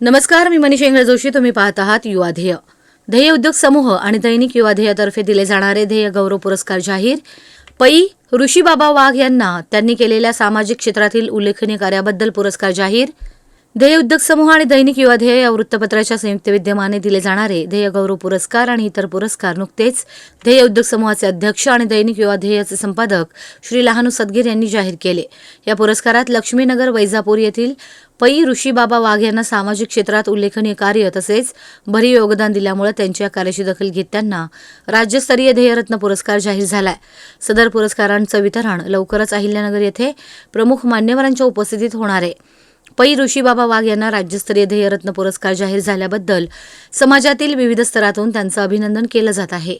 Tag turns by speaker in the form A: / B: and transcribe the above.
A: नमस्कार मी मनीष इंगळे जोशी. तुम्ही पाहत आहात युवा ध्येय. ध्येय उद्योग समूह आणि दैनिक युवा ध्येयातर्फे दिले जाणारे ध्येय गौरव पुरस्कार जाहीर. पै. ऋषीबाबा वाघ यांना त्यांनी केलेल्या सामाजिक क्षेत्रातील उल्लेखनीय कार्याबद्दल पुरस्कार जाहीर. ध्येय उद्योग समूह आणि दैनिक युवा ध्येय या वृत्तपत्राच्या संयुक्त विद्यमाने दिले जाणारे ध्येय गौरव पुरस्कार आणि इतर पुरस्कार नुकतेच ध्येय उद्योग समूहाचे अध्यक्ष आणि दैनिक युवा ध्येयाचे संपादक श्री लहानू सदगीर यांनी जाहीर केले. या पुरस्कारात लक्ष्मीनगर वैजापूर येथील पै ऋषीबाबा वाघ यांना सामाजिक क्षेत्रात उल्लेखनीय कार्य तसेच भरीव योगदान दिल्यामुळे त्यांच्या कार्याची दखल घेत त्यांना राज्यस्तरीय ध्येयरत्न पुरस्कार जाहीर झालाय. सदर पुरस्कारांचं वितरण लवकरच अहिल्यानगर येथे प्रमुख मान्यवरांच्या उपस्थितीत होणार आहे. पै ऋषीबाबा वाघ यांना राज्यस्तरीय ध्येयरत्न पुरस्कार जाहीर झाल्याबद्दल समाजातील विविध स्तरातून त्यांचं अभिनंदन केलं जात आहे.